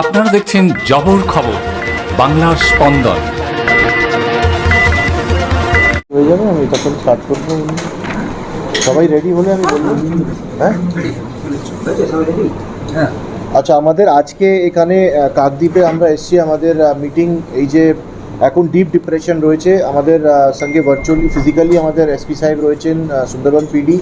আপনারা দেখছেন জবর খবর, বাংলার স্পন্দন। হয়ে যাবে, আমি তখন স্টার্ট করব। সবাই রেডি হলে আমি বলব। হ্যাঁ? আচ্ছা আমাদের আজকে এখানে কাকদ্বীপে আমরা এসেছি। আমাদের মিটিং এই যে এখন ডিপ ডিপ্রেশন রয়েছে, আমাদের সঙ্গে ভার্চুয়ালি ফিজিক্যালি আমাদের এসপি সাহেব রয়েছেন সুন্দরবন পিডি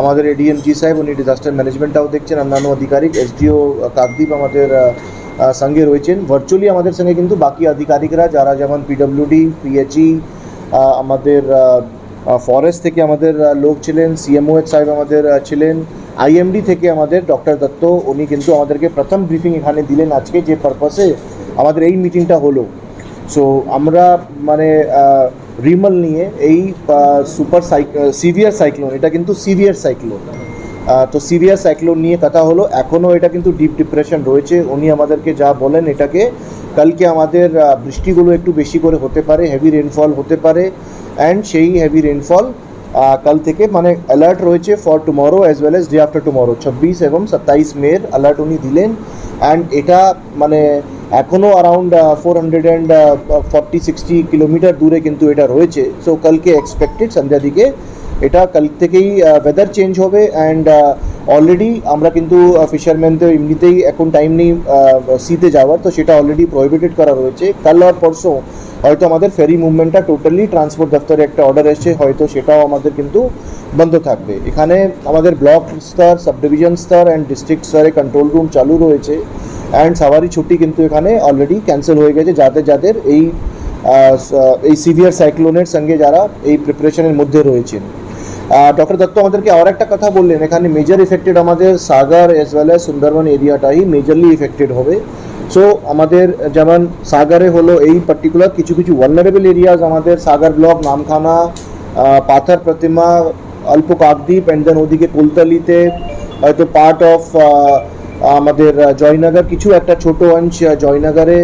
আমাদের এডিএমজি সাহেব, উনি ডিজাস্টার ম্যানেজমেন্টটাও দেখছেন। অন্যান্য আধিকারিক এসডিও কাকদ্বীপ আমাদের সঙ্গে রয়েছেন। ভার্চুয়ালি আমাদের সঙ্গে কিন্তু বাকি আধিকারিকরা, যারা যেমন পিডব্লিউডি পিএইচই আমাদের ফরেস্ট থেকে আমাদের লোক ছিলেন সিএমওএচ সাহেব আমাদের ছিলেন আইএমডি থেকে আমাদের ডক্টর দত্ত, উনি কিন্তু আমাদেরকে প্রথম ব্রিফিং এখানে দিলেন আজকে যে পারপাসে আমাদের এই মিটিংটা হলো। সো আমরা মানে রিমল নিয়ে এই সুপার সাইক সিভিয়ার সাইক্লোন এটা কিন্তু সিভিয়ার সাইক্লোন তো সিরিয়াস সাইক্লোন নিয়ে কথা হলো। এখনও এটা কিন্তু ডিপ ডিপ্রেশন রয়েছে। উনি আমাদেরকে যা বলেন এটাকে কালকে আমাদের বৃষ্টিগুলো একটু বেশি করে হতে পারে হেভি রেনফল হতে পারে অ্যান্ড সেই হেভি রেনফল কাল থেকে মানে অ্যালার্ট রয়েছে for tomorrow as well as day after tomorrow ছাব্বিশ এবং সাতাইশ মের অ্যালার্ট উনি দিলেন। অ্যান্ড এটা মানে এখনও around four hundred and forty sixty kilometre দূরে কিন্তু এটা রয়েছে। সো কালকে এক্সপেক্টেড সন্ধ্যা দিকে এটা কাল থেকেই ওয়েদার চেঞ্জ হবে অ্যান্ড অলরেডি আমরা কিন্তু ফিশারম্যানদের এমনিতেই এখন টাইম নেই সিতে যাওয়ার, তো সেটা অলরেডি প্রহিবিটেড করা রয়েছে। কাল আর পরশু হয়তো আমাদের ফেরি মুভমেন্টটা টোটালি ট্রান্সপোর্ট দপ্তরে একটা অর্ডার এসছে, হয়তো সেটাও আমাদের কিন্তু বন্ধ থাকবে। এখানে আমাদের ব্লক স্তর সাব ডিভিশন স্তর অ্যান্ড ডিস্ট্রিক্ট স্তরে কন্ট্রোল রুম চালু রয়েছে অ্যান্ড সাওয়ারি ছুটি কিন্তু এখানে অলরেডি ক্যান্সেল হয়ে গেছে। যাদের যাদের এই এই সিভিয়ার সাইক্লোনের সঙ্গে যারা এই প্রিপারেশনের মধ্যে রয়েছেন। ডক্টর দত্ত আমাদেরকে আর একটা কথা বললেন। এখানে মেজর ইফেক্টেড আমাদের Sagar as well as Sundarban এরিয়াটাই majorly affected হবে। সো আমাদের যেমন সাগরে হলো এই পার্টিকুলার কিছু কিছু ভালনারেবল এরিয়াজ আমাদের সাগর ব্লক নামখানা পাথর প্রতিমা অল্প কাকদ্বীপ অ্যান্ড দেন ওদিকে কুলতলিতে হয়তো পার্ট অফ আমাদের জয়নগর কিছু একটা ছোট আহ, জয়নগরে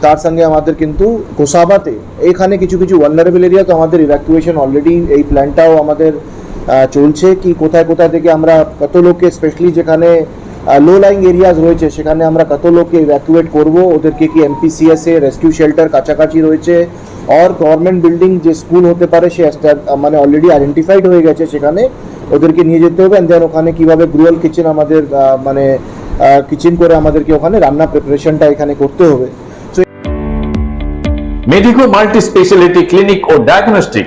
তার সঙ্গে আমাদের কিন্তু গোসাবাতে। এইখানে কিছু কিছু ভালনারেবল এরিয়া তো আমাদের ইভ্যাকুয়েশন অলরেডি এই প্ল্যানটাও আমাদের চলছে, কি কোথায় কোথায় থেকে আমরা কত লোককে স্পেশালি যেখানে লো লাইং এরিয়াজ রয়েছে, সেখানে আমরা কত লোককে ইভ্যাকুয়েট করব? ওদেরকে কি এমপিসিএস রেস্কিউ শেল্টার কাছাকাছি রয়েছে? আর গভর্নমেন্ট বিল্ডিং যে স্কুল হতে পারে, সে মানে অলরেডি আইডেন্টিফাইড হয়ে গেছে সেখানে, ওদেরকে নিয়ে যেতে হবে। অ্যান্ড দেন ওখানে কীভাবে গ্রুয়াল কিচেন আমাদের মানে কিচেন করে আমাদেরকে ওখানে রান্না প্রিপারেশনটা এখানে করতে হবে। মেডিকো মাল্টি স্পেশালিটি ক্লিনিক ও ডায়াগনস্টিক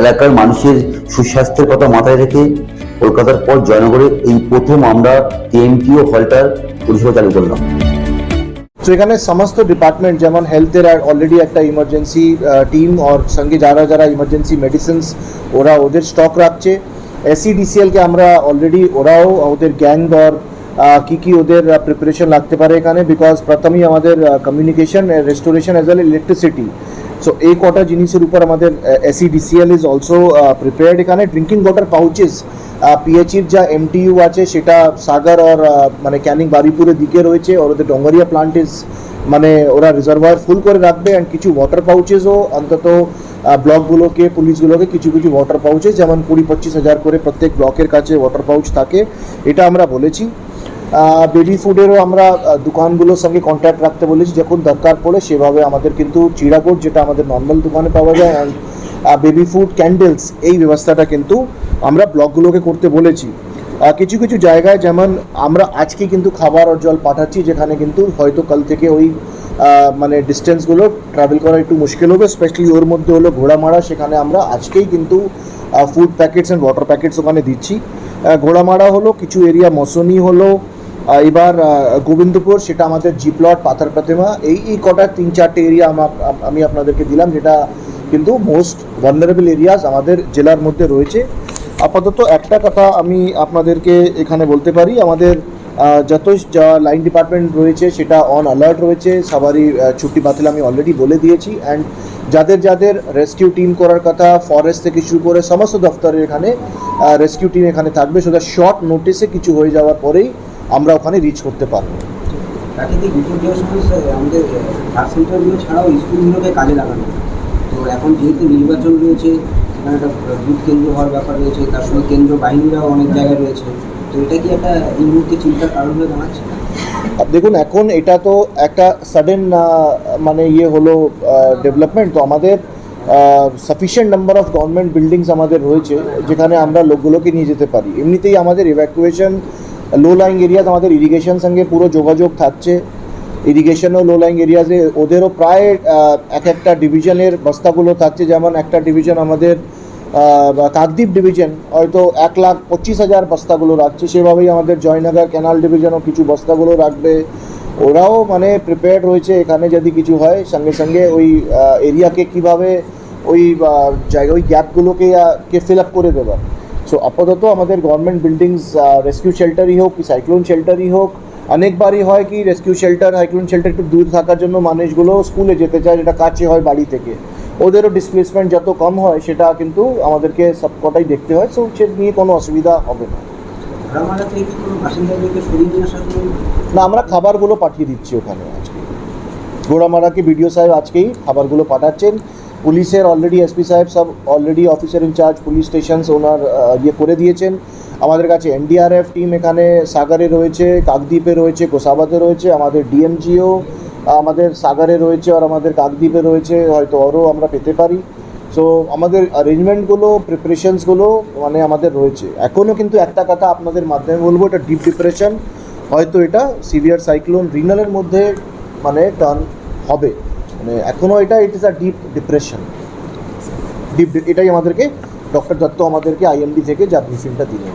এলাকার মানুষের সুস্বাস্থ্যের কথা মাথায় রেখে কলকাতার পর জয়নগরে এই প্রথম আমরা কেএমটিও হলটার পরিষেবা চালু করলাম। তো এখানে সমস্ত ডিপার্টমেন্ট যেমন হেলথের আর অলরেডি একটা ইমার্জেন্সি টিম আর সঙ্গে যারা যারা ইমার্জেন্সি মেডিসিনস ওরা ওদের স্টক রাখছে। এসিডিসিএলকে আমরা অলরেডি ওরাও ওদের গ্যাং আহ, কি কি ওদের প্রিপারেশন লাগতে পারে এখানে বিকজ প্রথমেই আমাদের communication restoration as well electricity so এই কটা জিনিসের উপর আমাদের এসিডিসিএল ইজ অলসো প্রিপেয়ার্ড এখানে ড্রিঙ্কিং ওয়াটার পাউচেস পিএইচির যা এমটিইউ আছে, সেটা সাগর আর মানে ক্যানিং বারিপুরের দিকে রয়েছে, আর ওদের ডঙ্গরিয়া প্লান্ট ইজ মানে ওরা রিজার্ভার ফুল করে রাখবে। অ্যান্ড কিছু ওয়াটার পাউচেসও অন্তত ব্লকগুলোকে পুলিশগুলোকে কিছু কিছু ওয়াটার পাউচেস যেমন কুড়ি, পঁচিশ হাজার করে প্রত্যেক ব্লকের কাছে ওয়াটার পাউচ থাকে। এটা আমরা বলেছি। বেবি ফুডেরও আমরা দোকানগুলোর সঙ্গে কন্ট্যাক্ট রাখতে বলেছি। যখন দরকার পড়ে সেভাবে আমাদের কিন্তু চিড়াকোট যেটা আমাদের নর্মাল দোকানে পাওয়া যায় অ্যান্ড বেবি ফুড ক্যান্ডেলস এই ব্যবস্থাটা কিন্তু আমরা ব্লকগুলোকে করতে বলেছি। কিছু কিছু জায়গায় যেমন আমরা আজকে কিন্তু খাবার আর জল পাঠাচ্ছি, যেখানে কিন্তু হয়তো কাল থেকে ওই মানে ডিস্টেন্সগুলো ট্রাভেল করা একটু মুশকিল হবে স্পেশালি ওর মধ্যে হলো ঘোড়ামারা, সেখানে আমরা আজকেই কিন্তু food packets and water packets ওখানে দিচ্ছি। ঘোড়ামারা হলো, কিছু এরিয়া মসনি হলো এবার গোবিন্দপুর, সেটা আমাদের জি প্লট পাথর প্রতিমা, এই এই কটা তিন চারটে এরিয়া আমি আপনাদেরকে দিলাম, যেটা কিন্তু মোস্ট ভালনারেবল এরিয়াস আমাদের জেলার মধ্যে রয়েছে। আপাতত একটা কথা আমি আপনাদেরকে এখানে বলতে পারি, আমাদের যত যা লাইন ডিপার্টমেন্ট রয়েছে, সেটা অন অ্যালার্ট রয়েছে, সবারই ছুটি বাতিল আমি অলরেডি বলে দিয়েছি। অ্যান্ড যাদের যাদের রেস্কিউ টিম করার কথা ফরেস্ট থেকে শুরু করে সমস্ত দফতরের এখানে রেস্কিউ টিম এখানে থাকবে সেটা শর্ট নোটিসে কিছু হয়ে যাওয়ার পরেই আমরা ওখানে রিচ করতে পারব। প্রাকৃতিক আমাদের সেন্টারগুলো ছাড়াও স্কুলগুলোকে কাজে লাগানো। তো এখন যেহেতু নির্বাচন রয়েছে সেখানে একটা বুথ কেন্দ্র হওয়ার ব্যাপার রয়েছে তার সঙ্গে কেন্দ্র বাহিনীরাও অনেক জায়গায় রয়েছে। তো এটা কি একটা এই মুহূর্তে চিন্তার কারণ হয়ে দাঁড়াচ্ছে? দেখুন এখন এটা তো একটা সাডেন মানে ইয়ে হলো ডেভেলপমেন্ট তো আমাদের sufficient number of government buildings আমাদের রয়েছে যেখানে আমরা লোকগুলোকে নিয়ে যেতে পারি। এমনিতেই আমাদের ইভ্যাকুয়েশন লো লাইং এরিয়াতে আমাদের ইরিগেশন সঙ্গে পুরো যোগাযোগ থাকছে। ইরিগেশনও লো লাইং এরিয়াজে ওদেরও প্রায় এক একটা ডিভিশনের বস্তাগুলো থাকছে। যেমন একটা ডিভিশন আমাদের কাকদ্বীপ ডিভিশন হয়তো এক লাখ পঁচিশ হাজার বস্তাগুলো রাখছে। সেভাবেই আমাদের জয়নগর ক্যানাল ডিভিশনও কিছু বস্তাগুলো রাখবে। ওরাও মানে প্রিপেয়ার্ড রয়েছে এখানে যদি কিছু হয়। সঙ্গে সঙ্গে ওই এরিয়াকে কীভাবে ওই জায়গা, ওই গ্যাপগুলোকে ফিল আপ করে দেওয়া সো আপাতত আমাদের গভর্নমেন্ট বিল্ডিংস রেস্কিউ শেল্টারই হোক কি সাইক্লোন শেল্টারই হোক অনেকবারই হয় কি রেস্কিউ শেল্টার সাইক্লোন শেল্টার একটু দূর থাকার জন্য মানুষগুলো স্কুলে যেতে চায় যেটা কাছে হয় বাড়ি থেকে। ওদেরও ডিসপ্লেসমেন্ট যত কম হয় সেটা কিন্তু আমাদেরকে সবকটাই দেখতে হয় সো সে নিয়ে কোনো অসুবিধা হবে না। না আমরা খাবারগুলো পাঠিয়ে দিচ্ছি ওখানে আজকে। গোড়ামারাকে বিডিও সাহেব আজকেই খাবারগুলো পাঠাচ্ছেন। পুলিশের অলরেডি এসপি সাহেব সব already officer in charge police stations ওনার ইয়ে করে দিয়েছেন। আমাদের কাছে এনডিআরএফ টিম এখানে সাগরে রয়েছে, কাকদ্বীপে রয়েছে, গোসাবাতে রয়েছে, আমাদের ডিএমজিও আমাদের সাগরে রয়েছে আর আমাদের কাকদ্বীপে রয়েছে, হয়তো আরও আমরা পেতে পারি। সো আমাদের অ্যারেঞ্জমেন্টগুলো প্রিপারেশনসগুলো মানে আমাদের রয়েছে। এখনও কিন্তু একটা কথা আপনাদের মাধ্যমে বলব, এটা ডিপ ডিপ্রেশন হয়তো এটা সিভিয়ার সাইক্লোন রিনালের মধ্যে মানে টার্ন হবে। মানে এখনও এটা it is a deep depression deep এটাই আমাদেরকে ডক্টর দত্ত আমাদেরকে আইএমডি থেকে যা ব্রিফিংটা দিলেন।